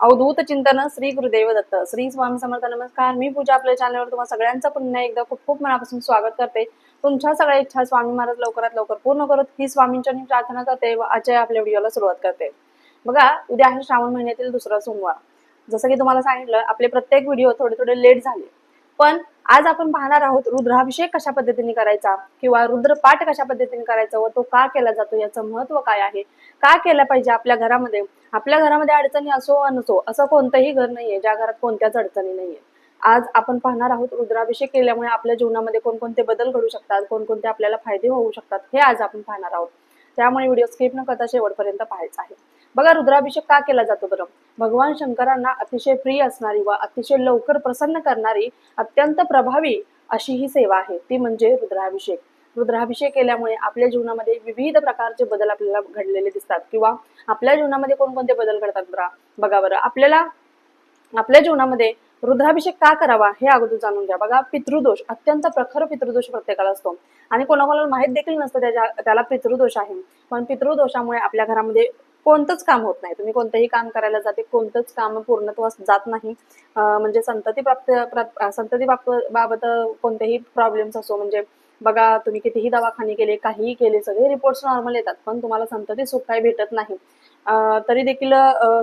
अवधूत चिंतन श्री गुरुदेव दत्त श्री स्वामी समर्थ नमस्कार. मी पूजा आपल्या चॅनलवर तुम्हाला सगळ्यांचं पुन्हा एकदा खूप खूप मनापासून स्वागत करते. तुमच्या सगळ्या इच्छा स्वामी महाराज लवकरात लवकर पूर्ण करत. ही स्वामींच्या मी प्रार्थना करते व आजच्या आपल्या व्हिडिओला सुरुवात करते. बघा उद्या आहे श्रावण महिन्यातील दुसरा सोमवार. जसं की तुम्हाला सांगितलं आपले प्रत्येक व्हिडिओ थोडे थोडे लेट झाले. पण आज आपण पाहणार आहोत रुद्राभिषेक कशा पद्धतीने करायचा किंवा रुद्रपाठ कशा पद्धतीने करायचा व तो का केला जातो याचं महत्त्व काय आहे? का केला पाहिजे आपल्या घरामध्ये? आपल्या घरामध्ये अडचणी असो वा नसो असं कोणतंही घर नाहीये ज्या घरात कोणत्याच अडचणी नाहीये. आज आपण पाहणार आहोत रुद्राभिषेक केल्यामुळे आपल्या जीवनामध्ये कोणकोणते बदल घडू शकतात कोणकोणते आपल्याला फायदे होऊ शकतात हे आज आपण पाहणार आहोत. त्यामुळे व्हिडिओ स्किप न करता शेवटपर्यंत पाहायचा आहे. बघा रुद्राभिषेक का केला जातो बरं? भगवान शंकरांना अतिशय प्रिय असणारी व अतिशय लवकर प्रसन्न करणारी अत्यंत प्रभावी अशी ही सेवा आहे. ती म्हणजे रुद्राभिषेक. रुद्राभिषेक केल्यामुळे आपल्या जीवनामध्ये विविध प्रकारचे बदल आपल्याला घडलेले दिसतात. किंवा आपल्या जीवनामध्ये कोणकोणते बदल घडतात बरं? बघा बरं आपल्याला आपल्या जीवनामध्ये रुद्राभिषेक का करावा हे अगोदर जाणून घ्या. बघा पितृदोष अत्यंत प्रखर पितृदोष प्रत्येकाला असतो. आणि कोणाकोणाला माहीत देखील नसतं त्याच्या त्याला पितृदोष आहे. पण पितृदोषामुळे आपल्या घरामध्ये कोणतंच काम होत नाही. तुम्ही कोणतंही काम करायला जाते कोणतंच काम पूर्णत्वास जात नाही. म्हणजे संतती प्राप्त संतती बाबत बाबत कोणतेही प्रॉब्लेम्स असो म्हणजे बघा तुम्ही कितीही दवाखाने केले काहीही केले सगळे रिपोर्ट्स नॉर्मल येतात पण तुम्हाला संतती सुख काही भेटत नाही. तरी देखील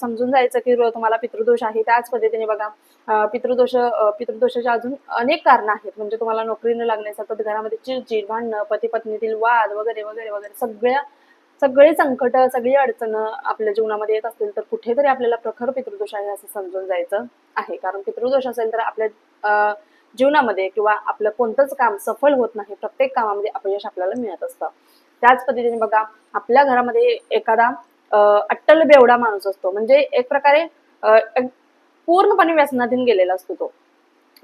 समजून जायचं की तुम्हाला पितृदोष आहे. त्याच पद्धतीने बघा पितृदोष पितृदोषाचे अजून अनेक कारणं आहेत. म्हणजे तुम्हाला नोकरी न लागणे सतत घरामध्ये चिडचिड भांडणं पती पत्नीतील वाद वगैरे वगैरे वगैरे सगळ्या सगळे संकट सगळी अडचणं आपल्या जीवनामध्ये येत असतील तर कुठेतरी आपल्याला प्रखर पितृदोष आहे असं समजून जायचं आहे. कारण पितृदोष असेल तर आपल्या अं, जीवनामध्ये किंवा आपलं कोणतंच काम सफल होत नाही प्रत्येक कामामध्ये अपयश आपल्याला मिळत असतं. त्याच पद्धतीने बघा आपल्या घरामध्ये एखादा अट्टल बेवडा माणूस असतो. म्हणजे एक प्रकारे अं, पूर्णपणे व्यसनाधीन गेलेला असतो तो.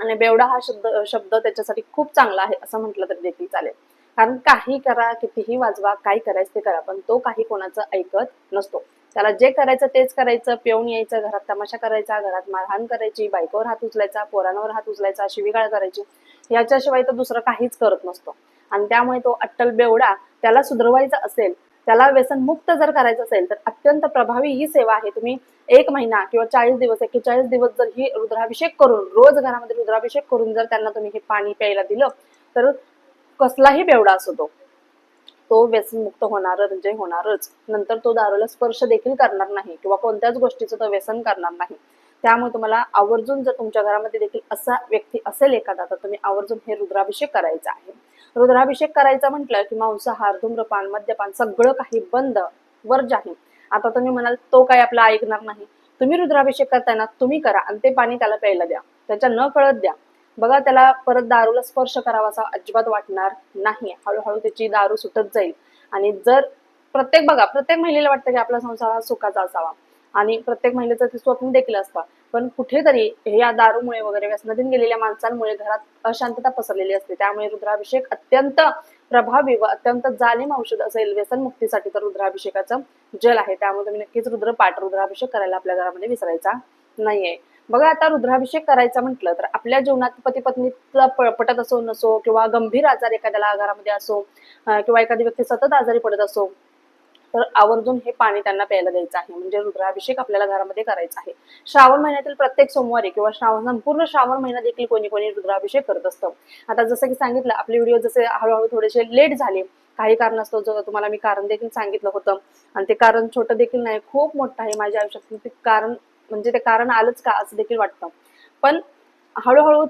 आणि बेवडा हा शब्द शब्द त्याच्यासाठी खूप चांगला आहे असं म्हटलं तरी देखील चालेल. कारण काही करा कितीही वाजवा काय करायचं ते करा पण तो काही कोणाचं ऐकत नसतो. त्याला जे करायचं तेच करायचं पिऊन यायचं घरात तमाशा करायचा घरात मारहाण करायची बायकोवर हात उचलायचा पोरांवर हात उचलायचा शिवीगाळ करायची याच्याशिवाय तो दुसरं काहीच करत नसतो. आणि त्यामुळे तो अट्टल बेवडा त्याला सुधरवायचा असेल त्याला व्यसन मुक्त जर करायचं असेल तर अत्यंत प्रभावी ही सेवा आहे. तुम्ही एक महिना किंवा चाळीस दिवस एक्केचाळीस दिवस जर ही रुद्राभिषेक करून रोज घरामध्ये रुद्राभिषेक करून जर त्यांना तुम्ही हे पाणी प्यायला दिलं तर कसलाही बेवडा असो तो तो व्यसन मुक्त होणार म्हणजे होणारच. नंतर तो दारूला स्पर्श देखील करणार नाही किंवा कोणत्याच गोष्टीचं तो व्यसन करणार नाही. त्यामुळे तुम्हाला आवर्जून जर तुमच्या घरामध्ये देखील असा व्यक्ती असेल एखादा तर तुम्ही आवर्जून हे रुद्राभिषेक करायचा आहे. रुद्राभिषेक करायचा म्हटलं की मांसाहार धूम्रपान मद्यपान सगळं काही बंद वर्ज आहे आता तुम्ही म्हणाल तो काय आपला ऐकणार नाही. तुम्ही रुद्राभिषेक करताना तुम्ही करा आणि ते पाणी त्याला प्यायला द्या. त्याच्या न कळत द्या. बघा त्याला परत दारूला स्पर्श करावा असा अजिबात वाटणार नाही हळूहळू त्याची दारू सुटत जाईल. आणि जर प्रत्येक बघा प्रत्येक महिलेला वाटतं की आपला संसार हा सुखाचा असावा. आणि प्रत्येक महिलेचं ते स्वप्न देखील असतं. पण कुठेतरी हे या दारूमुळे वगैरे व्यसनाधीन गेलेल्या माणसांमुळे घरात अशांतता पसरलेली असते. त्यामुळे रुद्राभिषेक अत्यंत प्रभावी व अत्यंत जालिम औषध असेल व्यसन मुक्तीसाठी तर रुद्राभिषेकाचं जल आहे. त्यामुळे तुम्ही नक्कीच रुद्रपाठ रुद्राभिषेक करायला आपल्या घरामध्ये विसरायचा नाहीये. बघा आता रुद्राभिषेक करायचा म्हटलं तर आपल्या जीवनात पती पत्नीला प- पटत असो नसो किंवा गंभीर आजार एखाद्याला घरामध्ये असो किंवा एखादी व्यक्ती सतत आजारी पडत असो तर आवर्जून हे पाणी त्यांना प्यायला द्यायचं आहे. म्हणजे रुद्राभिषेक आपल्याला घरामध्ये करायचा आहे. श्रावण महिन्यातील प्रत्येक सोमवारी किंवा श्रावण संपूर्ण श्रावण महिना देखील कोणी कोणी रुद्राभिषेक करत असतं. आता जसं की सांगितलं आपले व्हिडिओ जसे हळूहळू थोडेसे लेट झाले काही कारण असतो जो तुम्हाला मी कारण देखील सांगितलं होतं आणि ते कारण छोटं देखील नाही खूप मोठं आहे माझ्या आयुष्यात ते कारण म्हणजे ते कारण आलंच का असं देखील वाटतं. पण हळूहळू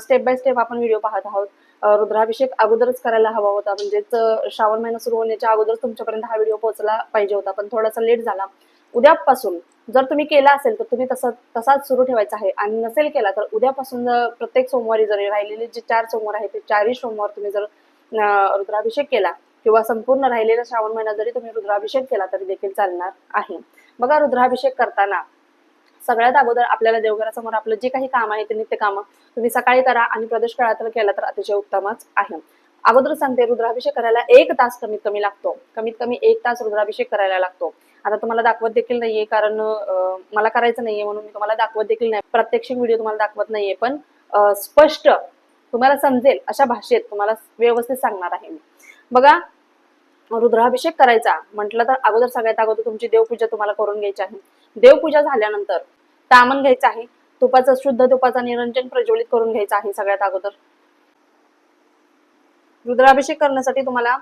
स्टेप बाय स्टेप आपण व्हिडिओ पाहत आहोत. रुद्राभिषेक अगोदरच करायला हवा होता. म्हणजेच श्रावण महिना सुरू होण्याच्या अगोदर तुमच्यापर्यंत हा व्हिडिओ पोहोचला पाहिजे होता. पण थोडासा लेट झाला. उद्यापासून जर तुम्ही केला असेल तर तुम्ही तसं तसाच सुरू ठेवायचा आहे. आणि नसेल केला तर उद्यापासून जर प्रत्येक सोमवारी जर राहिलेले जे चार सोमवार आहेत ते चारही सोमवार तुम्ही जर रुद्राभिषेक केला किंवा संपूर्ण राहिलेला श्रावण महिना जरी तुम्ही रुद्राभिषेक केला तरी देखील चालणार आहे. बघा रुद्राभिषेक करताना सगळ्यात अगोदर आपल्याला देवघरासमोर आपलं जे काही काम आहे ते नित्य काम तुम्ही सकाळी करा आणि प्रदेश काळात केला तर अतिशय उत्तमच आहे. अगोदर सांगते रुद्राभिषेक करायला एक तास कमीत कमी लागतो. कमीत कमी एक तास रुद्राभिषेक करायला लागतो. आता तुम्हाला दाखवत देखील नाहीये कारण मला करायचं नाहीये म्हणून मी तुम्हाला दाखवत देखील नाही. प्रत्यक्ष व्हिडिओ तुम्हाला दाखवत नाहीये पण स्पष्ट तुम्हाला समजेल अशा भाषेत तुम्हाला व्यवस्थित सांगणार आहे मी. बघा रुद्राभिषेक करायचा. म्हटलं तर अगोदर सगळ्यात अगोदर तुमची देवपूजा तुम्हाला करून घ्यायची आहे. देवपूजा झाल्यानंतर तामन घ्यायचं आहे. तुपाचं शुद्ध तुपाचा निरंजन प्रज्वलित करून घ्यायचं आहे सगळ्यात अगोदर. रुद्राभिषेक करण्यासाठी तुम्हाला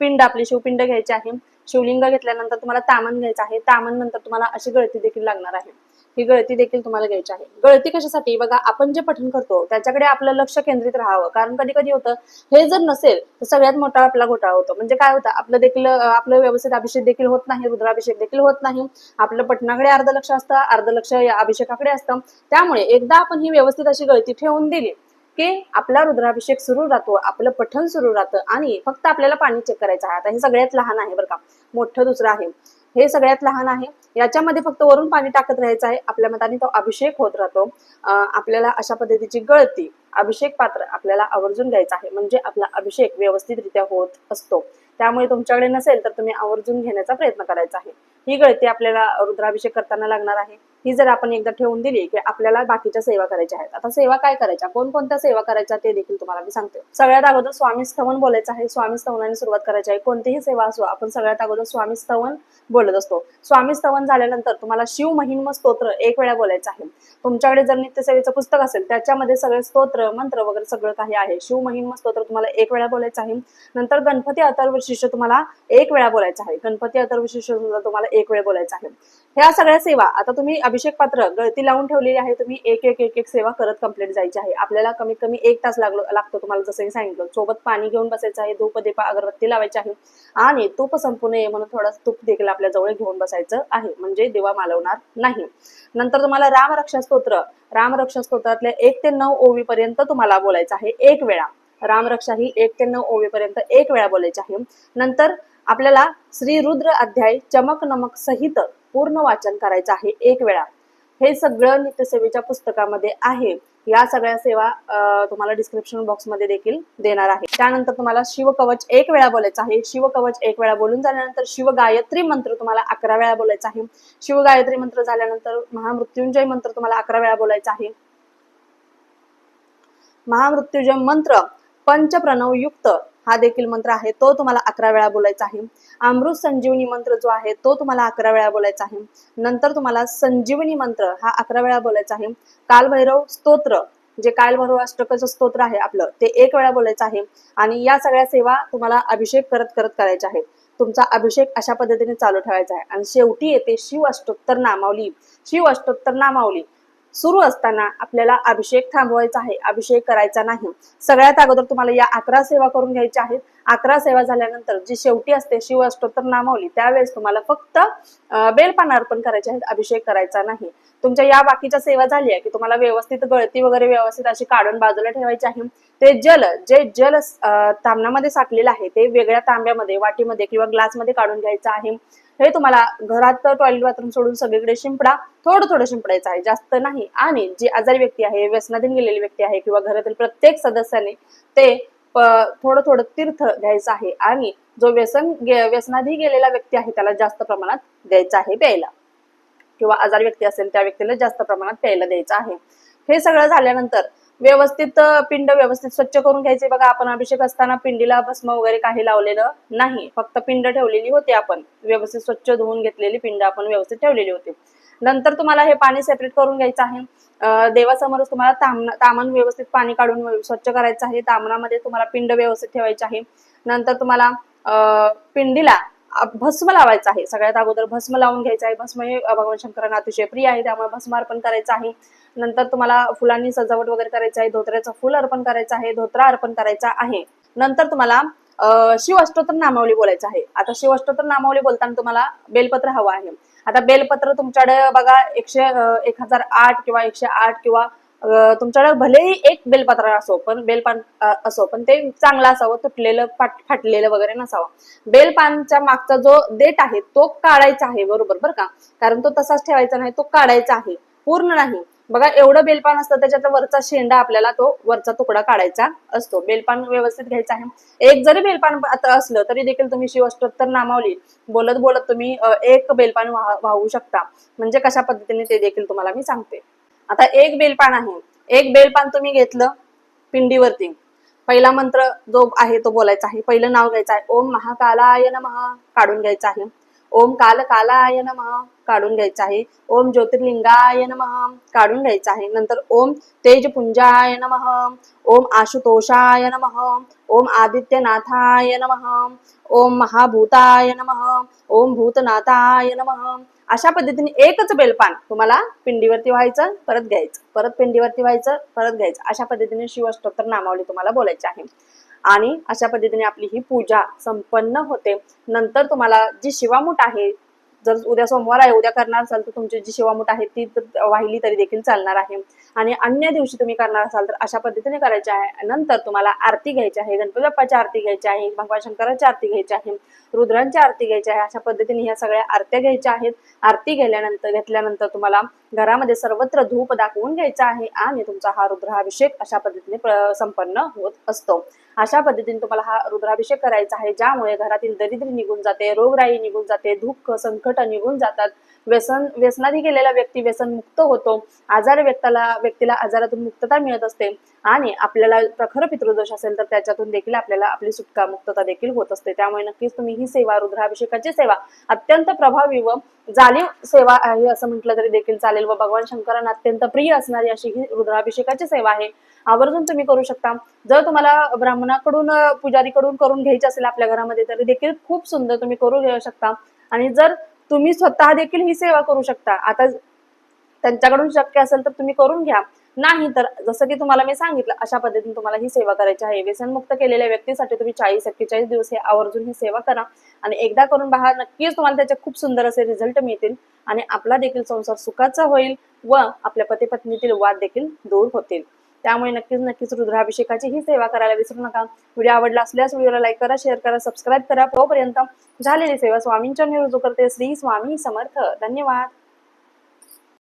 पिंड आपली शिवपिंड घ्यायची आहे. शिवलिंग घेतल्यानंतर तुम्हाला तामन घ्यायचं आहे. तामन नंतर तुम्हाला अशी गळती देखील लागणार आहे. ही गळती देखील तुम्हाला घ्यायची आहे. गळती कशासाठी? बघा आपण जे पठण करतो त्याच्याकडे आपलं लक्ष केंद्रित राहावं. कारण कधी कधी होतं हे जर नसेल तर सगळ्यात मोठा आपला घोटाळा होतो. म्हणजे काय होतं आपलं देखील आपलं व्यवस्थित अभिषेक देखील होत नाही रुद्राभिषेक देखील होत नाही. आपलं पठणाकडे अर्ध लक्ष असतं अर्ध लक्ष या अभिषेकाकडे असतं. त्यामुळे एकदा आपण ही व्यवस्थित अशी गळती ठेवून दिली की आपला रुद्राभिषेक सुरू राहतो आपलं पठण सुरू राहतं आणि फक्त आपल्याला पाणी चेक करायचं आहे. आता हे सगळ्यात लहान आहे बरं का. मोठं दुसरं आहे. हे सगळ्यात लहान आहे. याच्यामध्ये फक्त वरून पाणी टाकत राहायचं आहे. आपल्या मताने तो अभिषेक होत राहतो. आपल्याला अशा पद्धतीची गळती अभिषेक पात्र आपल्याला आवर्जून घ्यायचं आहे. म्हणजे आपला अभिषेक व्यवस्थितरित्या होत असतो. त्यामुळे तुमच्याकडे नसेल तर तुम्ही आवर्जून घेण्याचा प्रयत्न करायचा आहे. ही गळती आपल्याला रुद्राभिषेक करताना लागणार आहे. ही जर आपण एकदा ठेवून दिली की आपल्याला बाकीच्या सेवा करायच्या आहेत. आता सेवा काय करायच्या? कोणकोणत्या सेवा करायच्या ते देखील तुम्हाला मी सांगते. सगळ्यात अगोदर स्वामी स्तवन बोलायचं आहे. स्वामी स्तवनाने सुरुवात करायची आहे. कोणतीही सेवा असो आपण सगळ्यात अगोदर स्वामी स्तवन बोलत असतो. स्वामी स्तवन झाल्यानंतर तुम्हाला शिव महिम स्तोत्र एक वेळा बोलायचं आहे. तुमच्याकडे जर नित्यसेवेचं पुस्तक असेल त्याच्यामध्ये सगळे स्तोत्र मंत्र वगैरे सगळं काही आहे. शिव महिम स्तोत्र तुम्हाला एक वेळा बोलायचं आहे. नंतर गणपती अथर्व शिष्य तुम्हाला एक वेळा बोलायचं आहे. गणपती अथर्व शिष्य सुद्धा तुम्हाला एक वेळ बोलायचं आहे. ह्या सगळ्या सेवा आता तुम्ही अभिषेक पात्र गळती लावून ठेवलेली आहे. तुम्ही एक एक एक एक सेवा करत कंप्लीट जायची आहे. आपल्याला कमीत कमी एक तास लागलो लागतो तुम्हाला जसं मी सांगितलं. सोबत पाणी घेऊन बसायचं आहे धूप दीपा अगरबत्ती लावायची आहे. आणि तूप संपू नये म्हणून थोडा तूप देखील आपल्या जवळ घेऊन बसायचं आहे. म्हणजे दिवा मालवणार नाही. नंतर तुम्हाला रामरक्षा स्तोत्र. रामरक्षा स्तोत्रातल्या एक ते नऊ ओवीपर्यंत तुम्हाला बोलायचं आहे एक वेळा. रामरक्षा ही एक ते नऊ ओवीपर्यंत एक वेळा बोलायची आहे. नंतर आपल्याला श्री रुद्र अध्याय चमक नमक सहित पूर्ण वाचन करायचं आहे एक वेळा. हे सगळं नित्यसेवेच्या पुस्तकामध्ये आहे. या सगळ्या सेवा अं, तुम्हाला डिस्क्रिप्शन बॉक्समध्ये देखील देणार आहे. त्यानंतर तुम्हाला शिवकवच एक वेळा बोलायचं आहे. शिवकवच एक वेळा बोलून झाल्यानंतर शिवगायत्री मंत्र तुम्हाला अकरा वेळा बोलायचा आहे. शिवगायत्री मंत्र झाल्यानंतर महामृत्युंजय मंत्र तुम्हाला अकरा वेळा बोलायचा आहे. महामृत्युंजय मंत्र पंचप्रणव युक्त हा देखील मंत्र आहे. तो तुम्हाला अकरा वेळा बोलायचा आहे. अमृत संजीवनी मंत्र जो आहे तो तुम्हाला अकरा वेळा बोलायचा आहे. नंतर तुम्हाला संजीवनी मंत्र हा अकरा वेळा बोलायचा आहे. कालभैरव स्तोत्र जे कालभैरव अष्टकाचं स्तोत्र आहे आपलं ते एक वेळा बोलायचं आहे. आणि या सगळ्या सेवा तुम्हाला अभिषेक करत करत करायच्या आहेत. तुमचा अभिषेक अशा पद्धतीने चालू ठेवायचा आहे. आणि शेवटी येते शिव अष्टोत्तर नामावली. शिव अष्टोत्तर नामावली. सुरू असताना आपल्याला अभिषेक थांबवायचा आहे. अभिषेक करायचा नाही. सगळ्यात अगोदर तुम्हाला या अकरा सेवा करून घ्यायच्या आहेत. अकरा सेवा झाल्यानंतर जी शेवटी असते शिव अष्टोत्तर नामावली त्यावेळेस तुम्हाला फक्त अं, बेलपान अर्पण करायचे आहेत. अभिषेक करायचा नाही. तुमच्या या बाकीच्या सेवा झाल्या की तुम्हाला व्यवस्थित गळती वगैरे व्यवस्थित अशी काढून बाजूला ठेवायची आहे. ते जल जे जल तांबणामध्ये साठलेलं आहे ते वेगळ्या तांब्यामध्ये वाटीमध्ये किंवा ग्लासमध्ये काढून घ्यायचं आहे. हे तुम्हाला घरात टॉयलेट बाथरूम सोडून सगळीकडे शिंपडा थोडं थोडं शिंपडायचं आहे जास्त नाही. आणि जी आजारी व्यक्ती आहे व्यसनाधीन गेलेली व्यक्ती आहे किंवा घरातील प्रत्येक सदस्याने ते थोडं थोडं तीर्थ घ्यायचं आहे आणि जो व्यसन गे- व्यसनाधी गेलेला व्यक्ती आहे त्याला जास्त प्रमाणात द्यायचं आहे प्यायला. किंवा आजार व्यक्ती असेल त्या व्यक्तीला जास्त प्रमाणात प्यायला द्यायचं आहे. हे सगळं झाल्यानंतर व्यवस्थित पिंड व्यवस्थित स्वच्छ करून घ्यायचे. बघा आपण अभिषेक असताना पिंडीला भस्म वगैरे काही लावलेलं नाही. फक्त पिंड ठेवलेली होती आपण. व्यवस्थित स्वच्छ धुवून घेतलेली पिंड आपण व्यवस्थित ठेवलेली होती. नंतर तुम्हाला हे पाणी सेपरेट करून घ्यायचं आहे. देवासमोरच तुम्हाला तामण तामण व्यवस्थित पाणी काढून स्वच्छ करायचं आहे. तामणामध्ये तुम्हाला पिंड व्यवस्थित ठेवायची आहे. नंतर तुम्हाला पिंडीला भस्म लावायचं आहे. सगळ्यात अगोदर भस्म लावून घ्यायचं आहे. भस्म हे भगवान शंकरांना अतिशय प्रिय आहे. त्यामुळे भस्म अर्पण करायचं आहे. नंतर तुम्हाला फुलांनी सजावट वगैरे करायचं आहे. धोत्र्याचं फुल अर्पण करायचं आहे. धोत्रा अर्पण करायचा आहे. नंतर तुम्हाला शिव अष्टोत्तर नामावली बोलायचं आहे. आता शिव अष्टोत्तर नामावली बोलताना तुम्हाला बेलपत्र हवं आहे. आता बेलपत्र तुमच्याकडे बघा एकशे एक हजार आठ किंवा एकशे आठ किंवा तुमच्याकडे भलेही एक बेलपत्र असो पण बेलपान असो पण ते चांगलं असावं तुटलेलं फाट फाटलेलं वगैरे नसावं. बेलपानच्या मागचा जो देठ आहे तो काढायचा आहे बरोबर बरं का? कारण तो तसाच ठेवायचा नाही तो काढायचा आहे पूर्ण नाही. बघा एवढं बेलपान असतं त्याच्यात वरचा शेंडा आपल्याला तो वरचा तुकडा काढायचा असतो. बेलपान व्यवस्थित घ्यायचं आहे. एक जरी बेलपान असलं तरी देखील तुम्ही शिवअष्टोत्तर नामावली बोलत बोलत तुम्ही एक बेलपान वाह- वाहू शकता. म्हणजे कशा पद्धतीने ते देखील तुम्हाला मी सांगते. आता एक बेलपान आहे. एक बेलपान तुम्ही घेतलं पिंडीवरती. पहिला मंत्र जो आहे तो बोलायचा आहे. पहिलं नाव घ्यायचं आहे. ओम महाकालाय नमः. काढून घ्यायचं आहे. ओम काल कालाय नमः. काढून घ्यायचा आहे. ओम ज्योतिर्लिंगाय नमः. काढून घ्यायचा आहे. नंतर ओम तेजपुंजाय नमः. ओम आशुतोषाय नमः. ओम आदित्यनाथाय नमः. ओम महाभूताय नमः. ओम भूतनाथाय नमः. अशा पद्धतीने एकच बेलपान तुम्हाला पिंडीवरती व्हायचं परत घ्यायचं. परत पिंडीवरती व्हायचं परत घ्यायचं. अशा पद्धतीने शिवस्तोत्र नामावली तुम्हाला बोलायची आहे. आणि अशा पद्धतीने आपली ही पूजा संपन्न होते. नंतर तुम्हाला जी शिवामूठ आहे जर उद्या सोमवार आहे उद्या करणार असाल तर तुमची जी शिवामूठ आहे ती तर वाहिली तरी देखील चालणार आहे. आणि अन्य दिवशी तुम्ही करणार असाल तर अशा पद्धतीने करायचे आहे. नंतर तुम्हाला आरती घ्यायची आहे गणपती बाप्पाची आरती घ्यायची आहे भगवान शंकराची आरती घ्यायची आहे रुद्रांची आरती घ्यायची आहे अशा पद्धतीने ह्या सगळ्या आरत्या घ्यायच्या आहेत. आरती गेल्यानंतर घेतल्यानंतर तुम्हाला घरामध्ये सर्वत्र धूप दाखवून घ्यायचा आहे आणि तुमचा हा रुद्राभिषेक अशा पद्धतीने संपन्न होत असतो. अशा पद्धतीने तुम्हाला हा रुद्राभिषेक करायचा आहे ज्यामुळे घरातील दरिद्री निघून जाते रोगराई निघून जाते दुःख संकट निघून जातात. व्यसन व्यसनाधी गेलेला व्यक्ती व्यसन मुक्त होतो. आजार व्यक्ताला व्यक्तीला आजारातून मुक्तता मिळत असते. आणि आपल्याला प्रखर पितृदोष असेल तर त्याच्यातून देखील आपल्याला आपली सुटका मुक्तता देखील होत असते. त्यामुळे नक्कीच तुम्ही ही सेवा रुद्राभिषेकाची सेवा अत्यंत प्रभावी व जाणीव सेवा आहे असं म्हटलं तरी देखील चालेल व भगवान शंकरांना अत्यंत प्रिय असणारी अशी ही रुद्राभिषेकाची सेवा आहे. आवर्जून तुम्ही करू शकता. जर तुम्हाला ब्राह्मणाकडून पुजारीकडून करून घ्यायची असेल आपल्या घरामध्ये तरी देखील खूप सुंदर तुम्ही करू घेऊ शकता. आणि जर तुम्ही स्वतः देखील ही सेवा करू शकता आता त्यांच्याकडून शक्य असेल तर तुम्ही करून घ्या. नाही तर जसं की तुम्हाला मी सांगितलं अशा पद्धतीने तुम्हाला ही सेवा करायची आहे. व्यसनमुक्त केलेल्या व्यक्तीसाठी तुम्ही चाळीस एक्केचाळीस दिवस हे आवर्जून ही सेवा करा. आणि एकदा करून पहा नक्कीच तुम्हाला त्याचे खूप सुंदर असे रिझल्ट मिळतील आणि आपला देखील संसार सुखाचा होईल व आपल्या पती पत्नीतील वाद देखील दूर होतील. त्यामुळे नक्कीच नक्कीच रुद्राभिषेकाची ही सेवा करायला विसरू नका. व्हिडिओ आवडला असल्यास व्हिडिओला लाईक करा शेअर करा सबस्क्राईब करा. तोपर्यंत झालेली सेवा स्वामींच्या मी रुजू करते. श्री स्वामी समर्थ. धन्यवाद.